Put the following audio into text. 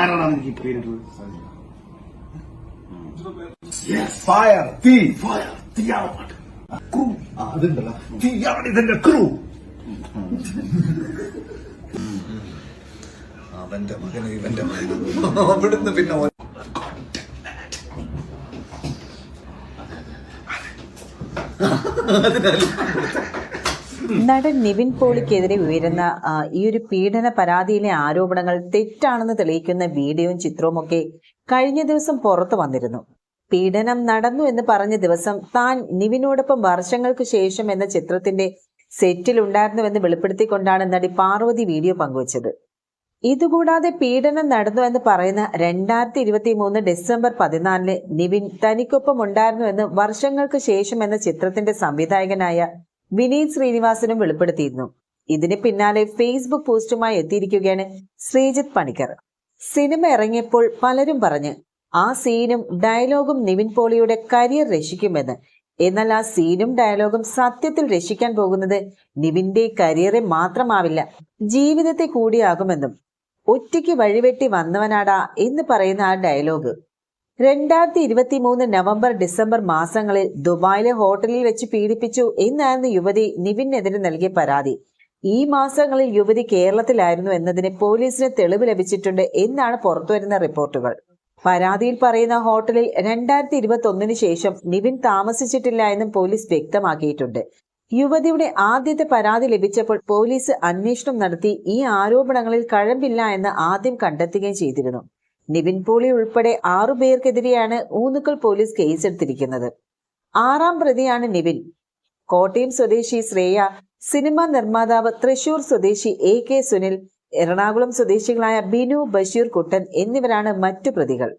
ആരാണ് എനിക്ക് പേരിട്ടത് ഫയർ തീ ഫയർ തീയാണ് പാട്ട്. ക്രൂ അതുണ്ടല്ലോ. തീയാണ് ഇതിന്റെ ക്രൂ അവന്റെ മകന് ഇവന്റെ മകൻ അവിടുന്ന് പിന്നെ ഓൻ- നടൻ നിവിൻ പോളിക്കെതിരെ ഉയരുന്ന ഈ ഒരു പീഡന പരാതിയിലെ ആരോപണങ്ങൾ തെറ്റാണെന്ന് തെളിയിക്കുന്ന വീഡിയോയും ചിത്രവും ഒക്കെ കഴിഞ്ഞ ദിവസം പുറത്തു വന്നിരുന്നു. പീഡനം നടന്നു എന്ന് പറഞ്ഞ ദിവസം താൻ നിവിനോടൊപ്പം വർഷങ്ങൾക്ക് ശേഷം എന്ന ചിത്രത്തിന്റെ സെറ്റിൽ ഉണ്ടായിരുന്നുവെന്ന് വെളിപ്പെടുത്തിക്കൊണ്ടാണ് നടി പാർവതി വീഡിയോ പങ്കുവച്ചത്. ഇതുകൂടാതെ പീഡനം നടന്നു എന്ന് പറയുന്ന രണ്ടായിരത്തി ഇരുപത്തി മൂന്ന് ഡിസംബർ പതിനാലിന് നിവിൻ തനിക്കൊപ്പം ഉണ്ടായിരുന്നുവെന്ന് വർഷങ്ങൾക്ക് ശേഷം എന്ന ചിത്രത്തിന്റെ സംവിധായകനായ വിനീത് ശ്രീനിവാസനും വെളിപ്പെടുത്തിയിരുന്നു. ഇതിന് പിന്നാലെ ഫേസ്ബുക്ക് പോസ്റ്റുമായി എത്തിയിരിക്കുകയാണ് ശ്രീജിത്ത് പണിക്കർ. സിനിമ ഇറങ്ങിയപ്പോൾ പലരും പറഞ്ഞ് ആ സീനും ഡയലോഗും നിവിൻ പോളിയുടെ കരിയർ രക്ഷിക്കുമെന്ന്. എന്നാൽ ആ സീനും ഡയലോഗും സത്യത്തിൽ രക്ഷിക്കാൻ പോകുന്നത് നിവിന്റെ കരിയറെ മാത്രമാവില്ല ജീവിതത്തെ കൂടിയാകുമെന്നും. ഒറ്റയ്ക്ക് വഴിവെട്ടി വന്നവനാടാ എന്ന് പറയുന്ന ആ ഡയലോഗ്. രണ്ടായിരത്തി ഇരുപത്തി മൂന്ന് നവംബർ ഡിസംബർ മാസങ്ങളിൽ ദുബായിലെ ഹോട്ടലിൽ വെച്ച് പീഡിപ്പിച്ചു എന്നായിരുന്നു യുവതി നിവിനെതിരെ നൽകിയ പരാതി. ഈ മാസങ്ങളിൽ യുവതി കേരളത്തിലായിരുന്നു എന്നതിന് പോലീസിന് തെളിവ് ലഭിച്ചിട്ടുണ്ട് എന്നാണ് പുറത്തുവരുന്ന റിപ്പോർട്ടുകൾ. പരാതിയിൽ പറയുന്ന ഹോട്ടലിൽ രണ്ടായിരത്തി ഇരുപത്തി ഒന്നിന് ശേഷം നിവിൻ താമസിച്ചിട്ടില്ല എന്നും പോലീസ് വ്യക്തമാക്കിയിട്ടുണ്ട്. യുവതിയുടെ ആദ്യത്തെ പരാതി ലഭിച്ചപ്പോൾ പോലീസ് അന്വേഷണം നടത്തി ഈ ആരോപണങ്ങളിൽ കഴമ്പില്ല എന്ന് ആദ്യം കണ്ടെത്തുകയും ചെയ്തിരുന്നു. നിവിൻ പോളി ഉൾപ്പെടെ ആറു പേർക്കെതിരെയാണ് ഊന്നുക്കൽ പോലീസ് കേസെടുത്തിരിക്കുന്നത്. ആറാം പ്രതിയാണ് നിവിൻ. കോട്ടയം സ്വദേശി ശ്രേയ സിനിമാ നിർമ്മാതാവ് തൃശൂർ സ്വദേശി എ കെ സുനിൽ എറണാകുളം സ്വദേശികളായ ബിനു ബഷീർ കുട്ടൻ എന്നിവരാണ് മറ്റു പ്രതികൾ.